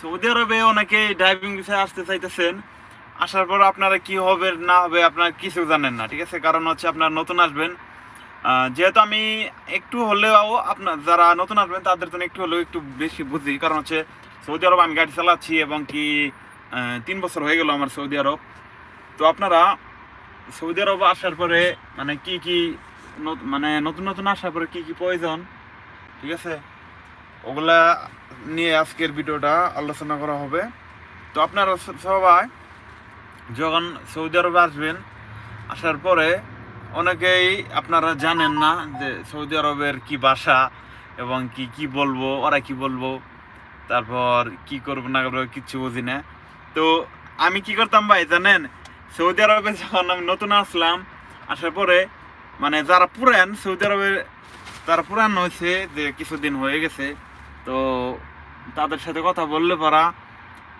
Saudi আরবে অনেকে driving বিষয়ে আসতে চাইতেছেন। আসার পর আপনারা কি হবে, না হবে, আপনার কিছু জানেন না, ঠিক আছে? কারণ হচ্ছে আপনার নতুন আসবেন। যেহেতু আমি একটু হলেও আপনার, যারা নতুন আসবেন, তাদের জন্য একটু হলেও একটু বেশি বুঝি। কারণ হচ্ছে সৌদি আরব আমি গাড়ি চালাচ্ছি এবং কি তিন বছর হয়ে গেল আমার সৌদি আরব। তো আপনারা সৌদি আরব আসার পরে মানে কি কি মানে নতুন নতুন আসার পরে কি কি প্রয়োজন, ঠিক আছে? ওগুলা নিয়ে আজকের ভিডিওটা আলোচনা করা হবে। তো আপনারা সবাই যখন সৌদি আরবে আসবেন, আসার পরে অনেকেই আপনারা জানেন না যে সৌদি আরবের কি ভাষা এবং কি কি বলব, ওরা কি বলব, তারপর কি করব, না করব, কিচ্ছু বুঝি না। তো আমি কি করতাম ভাই, জানেন? সৌদি আরবে যখন আমি নতুন আসলাম, আসার পরে মানে যারা পুরান, সৌদি আরবে তারা পুরান হয়েছে, যে কিছুদিন হয়ে গেছে তো তাদের সাথে কথা বললে পারা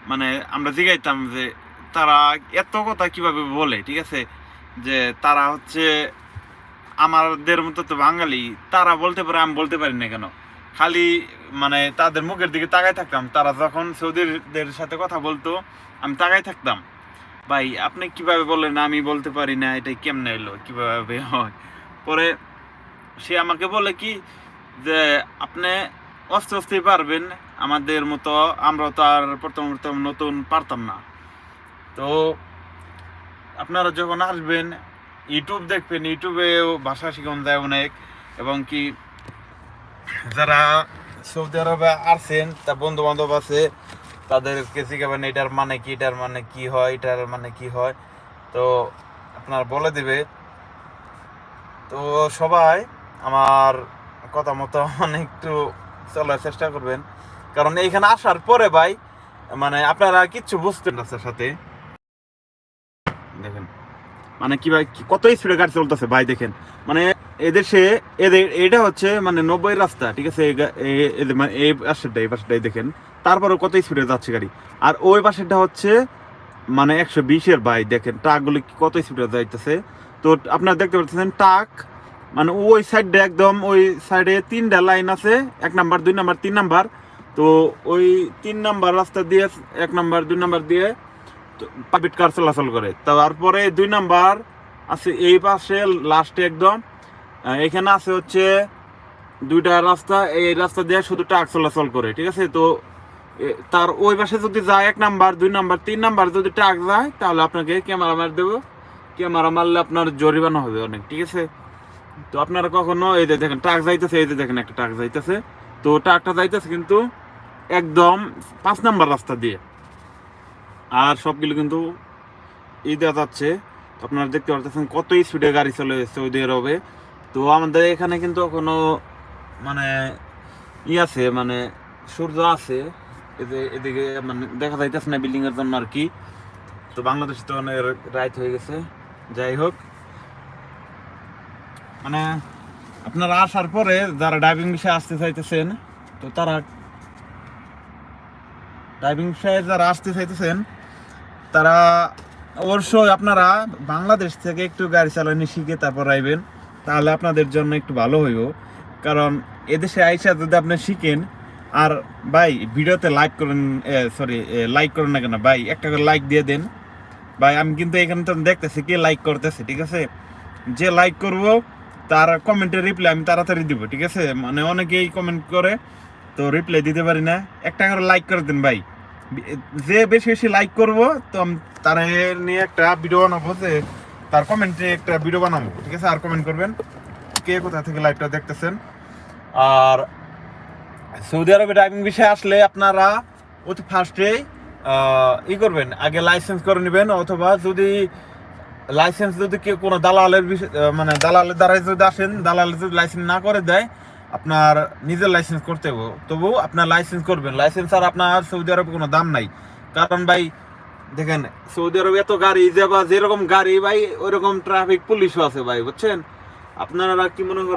মানে আমরা জিগাইতাম যে তারা এত কথা কীভাবে বলে, ঠিক আছে? যে তারা হচ্ছে আমাদের মতো তো বাঙালি, তারা বলতে পারে, আমি বলতে পারি না কেন? খালি মানে তাদের মুখের দিকে তাকাই থাকতাম। তারা যখন সৌদিদের সাথে কথা বলতো, আমি তাকাই থাকতাম। ভাই, আপনি কীভাবে বললেন আমি বলতে পারি না, এটা কেমনে এলো কীভাবে হয়? পরে সে আমাকে বলে কি, যে আপনি আস্তে আস্তে পারবেন, আমাদের মতো আমরা তো আর প্রথম প্রথম নতুন পারতাম না। তো আপনারা যখন আসবেন, ইউটিউব দেখবেন, ইউটিউবেও ভাষা শেখানো যায় অনেক এবং কি যারা সৌদি আরবে আসছেন তার বন্ধু বান্ধব আছে, তাদেরকে শিখাবেন এটার মানে কি, এটার মানে কি হয়, এটার মানে কি হয়। তো আপনার বলে দিবে। তো সবাই আমার কথা মতো একটু চলার চেষ্টা করবেন। কারণ এইখানে আসার পরে ভাই মানে আপনারা কিচ্ছু বুঝতেন না সাথে। দেখেন মানে কি ভাই কত স্পিডে গাড়ি চলতেছে ভাই, দেখেন। মানে এদেশে এদের, এটা হচ্ছে মানে নব্বই রাস্তা, ঠিক আছে? মানে এই পাশেরটা, এই পাশেরটাই দেখেন। তারপরে কত স্পিডে যাচ্ছে গাড়ি। আর ওই পাশেরটা হচ্ছে মানে একশো বিশের ভাই, দেখেন ট্রাকগুলো কত স্পিডে যাইতেছে। তো আপনারা দেখতে পাচ্ছেন ট্রাক মানে ওই সাইডে একদম ওই সাইডে তিনটা লাইন আছে, এক নাম্বার, দুই নাম্বার, তিন নাম্বার। তো ওই তিন নাম্বার রাস্তা দিয়ে, এক নাম্বার, দুই নাম্বার দিয়ে পাবলিক কার চলাচল করে। তারপরে দুই নাম্বার আছে এই পাশে লাস্টে একদম। এখানে আছে হচ্ছে দুইটা রাস্তা, এই রাস্তা দিয়ে শুধু ট্রাক চলাচল করে, ঠিক আছে? তো তার ওই পাশে যদি যায় এক নাম্বার, দুই নাম্বার, তিন নাম্বার যদি ট্রাক যায়, তাহলে আপনাকে ক্যামেরা মার দেবো। ক্যামেরা মারলে আপনার জরিমানা হবে অনেক, ঠিক আছে? তো আপনারা কখনো এই যে দেখেন, ট্রাক যাইতেছে, এই যে দেখেন একটা ট্রাক যাইতেছে। তো ট্রাকটা যাইতেছে কিন্তু একদম পাঁচ নাম্বার রাস্তা দিয়ে। আর সবগুলো কিন্তু ই দেওয়া যাচ্ছে। আপনারা দেখতে পাচ্ছেন কত স্পিডে গাড়ি চলে সৌদি আরবে তো আমাদের এখানে কিন্তু কোনো মানে ই আছে মানে সূর্য আছে। এদিকে মানে দেখা যাইতেছে না বিল্ডিংয়ের জন্য আর কি। তো বাংলাদেশ তো অনেক রাইট হয়ে গেছে। যাই হোক। মানে আপনারা আসার পরে যারা ড্রাইভিং বিষয়ে আসতে চাইতেছেন, তো তারা ড্রাইভিং বিষয়ে যারা আসতে চাইতেছেন, তারা অবশ্যই আপনারা বাংলাদেশ থেকে একটু গাড়ি চালানো শিখে তারপর আইবেন। তাহলে আপনাদের জন্য একটু ভালো হইব। কারণ এদেশে আইসা যদি আপনি শিখেন, আর ভাই, ভিডিওতে লাইক করেন সরি লাইক করেন না কেন? ভাই, একটা করে লাইক দিয়ে দেন। ভাই, আমি কিন্তু এখানে তো দেখতেছি কে লাইক করতেছে, ঠিক আছে? যে লাইক করব তার কমেন্টের রিপ্লাই আমি তাড়াতাড়ি দিব, ঠিক আছে? মানে অনেকেই কমেন্ট করে, তো রিপ্লাই দিতে পারি না। একটা করে লাইক করে দেন ভাই। যে বেশি বেশি লাইক করব, তো তার নিয়ে একটা ভিডিও বানাবো যে তার কমেন্টে একটা ভিডিও বানাবো, ঠিক আছে? আর কমেন্ট করবেন, কে কোথা থেকে লাইভটা দেখতেছেন? আর সৌদি আরবে ড্রাইভিং বিষয়ে আসলে আপনারা অতি ফার্স্টেই ই করবেন, আগে লাইসেন্স করে নেবেন, অথবা যদি লাইসেন্স যদি কেউ কোনো দালালের মানে দালালের দ্বারা যদি আসেন, দালাল যদি লাইসেন্স না করে দেয়, আপনার নিজের লাইসেন্স করতে হবে তবু আপনার লাইসেন্স করবেন। লাইসেন্স আর আপনার সৌদি আরবে কোনো দাম নাই। কারণ ভাই, দেখেন সৌদি আরবে এত গাড়ি, যে বা যেরকম গাড়ি, ভাই, ওইরকম ট্রাফিক পুলিশও আছে ভাই, বুঝছেন? আপনারা কি মনে করেন?